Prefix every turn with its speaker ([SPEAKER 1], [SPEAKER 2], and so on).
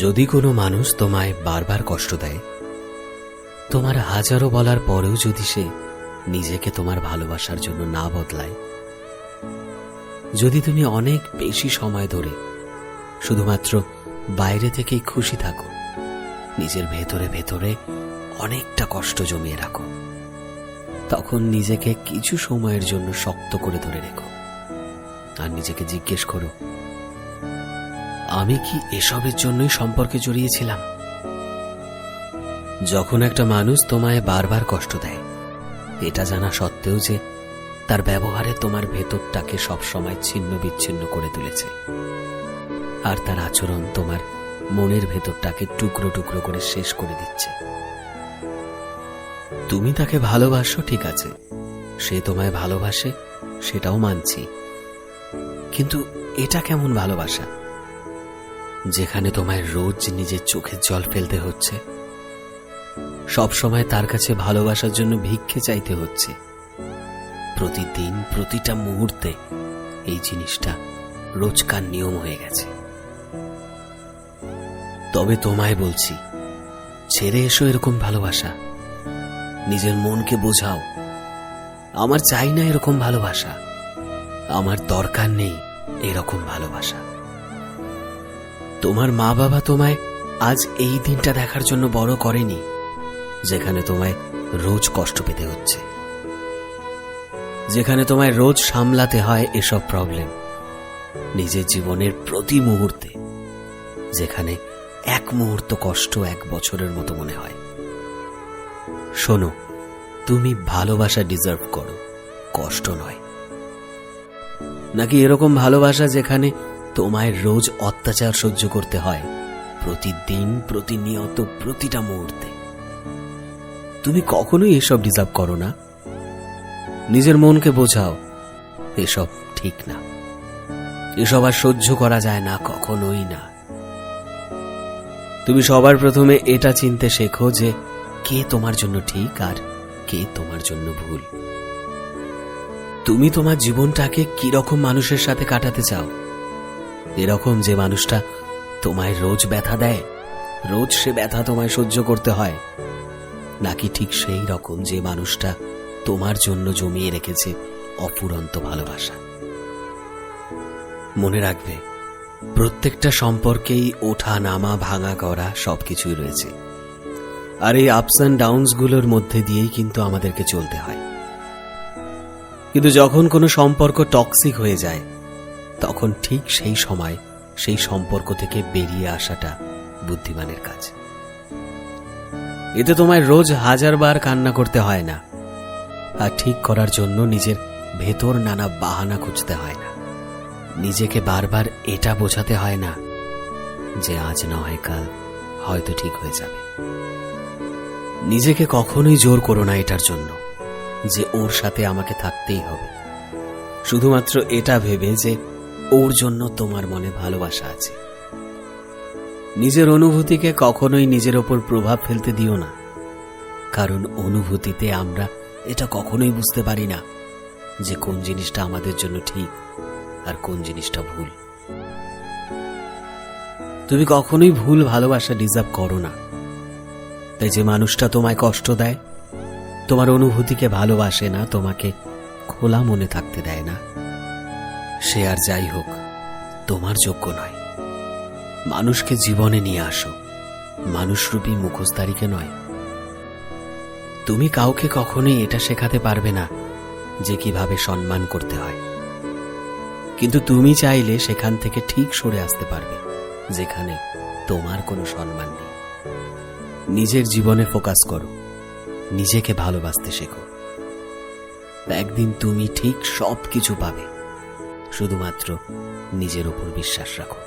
[SPEAKER 1] যদি কোনো মানুষ তোমায় বারবার কষ্ট দেয়, তোমার হাজারো বলার পরেও যদি সে নিজেকে তোমার ভালোবাসার জন্য না বদলায়, যদি তুমি অনেক বেশি সময় ধরে শুধুমাত্র বাইরে থেকেই খুশি থাকো, নিজের ভেতরে ভেতরে অনেকটা কষ্ট জমিয়ে রাখো, তখন নিজেকে কিছু সময়ের জন্য শক্ত করে ধরে রেখো। আর নিজেকে জিজ্ঞেস করো আমি কি এসবের জন্যই সম্পর্কে জড়িয়েছিলাম? যখন একটা মানুষ তোমায় বারবার কষ্ট দেয়, এটা জানা সত্ত্বেও যে তার ব্যবহারে তোমার ভেতরটাকে সবসময় ছিন্ন বিচ্ছিন্ন করে তুলেছে। আর তার আচরণ তোমার মনের ভেতরটাকে টুকরো টুকরো করে শেষ করে দিচ্ছে। তুমি তাকে ভালোবাসো, ঠিক আছে। সে তোমায় ভালোবাসে, সেটাও মানছি। কিন্তু এটা কেমন ভালোবাসা? যেখানে তোমায় রোজ নিজের চোখের জল ফেলতে হচ্ছে। সব সময় তার কাছে ভালোবাসার জন্য ভিক্ষে চাইতে হচ্ছে। প্রতিদিন প্রতিটা মুহূর্তে এই জিনিসটা রোজকার নিয়ম হয়ে গেছে। তবে তোমায় বলছি, ছেড়ে এসো এরকম ভালোবাসা। নিজের মনকে বোঝাও। আমার চাই না এরকম ভালোবাসা। আমার দরকার নেই এরকম ভালোবাসা। তোমার মা বাবা তোমায় আজ এই দিনটা দেখার জন্য বড় করেনি, যেখানে তোমায় রোজ কষ্ট পেতে হচ্ছে। যেখানে তোমায় রোজ সামলাতে হয় এসব প্রবলেম নিজের জীবনের প্রতি মুহূর্তে, যেখানে এক মুহূর্ত কষ্ট এক বছরের মতো মনে হয়। শোনো, তুমি ভালোবাসা ডিজার্ভ করো, কষ্ট নয়। নাকি এরকম ভালোবাসা যেখানে তোমায় রোজ অত্যাচার সহ্য করতে হয়, প্রতিদিন, প্রতিনিয়ত, প্রতিটা মুহূর্তে। তুমি কখনোই এসব ডিজার্ভ করো না। নিজের মনকে বোঝাও, এসব ঠিক না। এসব আর সহ্য করা যায় না, কখনোই না। তুমি সবার প্রথমে এটা চিনতে শেখো যে কে তোমার জন্য ঠিক আর কে তোমার জন্য ভুল। তুমি তোমার জীবনটাকে কীরকম মানুষের সাথে কাটাতে চাও? এরকম যে মানুষটা তোমায় রোজ ব্যথা দেয়, রোজ সে ব্যথা তোমায় সহ্য করতে হয়, নাকি ঠিক সেই রকম যে মানুষটা তোমার জন্য জমিয়ে রেখেছে অফুরন্ত ভালোবাসা? মনে রাখবে, প্রত্যেকটা সম্পর্কেই ওঠা, নামা, ভাঙা করা সবকিছুই রয়েছে। আর এই আপস অ্যান্ড ডাউনসগুলোর মধ্যে দিয়েই কিন্তু আমাদেরকে চলতে হয়। কিন্তু যখন কোনো সম্পর্ক টক্সিক হয়ে যায় তখন ঠিক সেই সময় সেই সম্পর্ক থেকে বেরিয়ে আসাটা বুদ্ধিমানের কাজ। এতে তোমায় রোজ হাজারবার কান্না করতে হয় না, আর ঠিক করার জন্য নিজের ভেতর নানা বাহানা খুঁজতে হয় না। নিজেকে বারবার এটা বোঝাতে হয় না যে আজ না হয় কাল হয়তো ঠিক হয়ে যাবে। নিজেকে কখনোই জোর করো না এটার জন্য যে ওর সাথে আমাকে থাকতেই হবে। শুধুমাত্র এটা ভেবে যে ওর জন্য তোমার মনে ভালোবাসা আছে। নিজের অনুভূতিকে কখনোই নিজের ওপর প্রভাব ফেলতে দিও না। কারণ অনুভূতিতে আমরা এটা কখনোই বুঝতে পারি না যে কোন জিনিসটা আমাদের জন্য ঠিক আর কোন জিনিসটা ভুল। তুমি কখনোই ভুল ভালোবাসা ডিজার্ভ করো না। তাই যে মানুষটা তোমায় কষ্ট দেয়, তোমার অনুভূতিকে ভালোবাসে না, তোমাকে খোলা মনে থাকতে দেয় না। সে আর যাই হোক, তোমার যোগ্য নয়। মানুষকে জীবনে নিয়ে আসো। মানুষরূপী মুখোশধারীকে নয়। তুমি কাউকে কখনোই এটা শেখাতে পারবে না যে কীভাবে সম্মান করতে হয়। কিন্তু তুমি চাইলে সেখান থেকে ঠিক সরে আসতে পারবে, যেখানে তোমার কোনো সম্মান নেই। নিজের জীবনে ফোকাস করো। নিজেকে ভালোবাসতে শেখো। একদিন তুমি ঠিক সব কিছু পাবে। শুধুমাত্র নিজের উপর বিশ্বাস রাখো।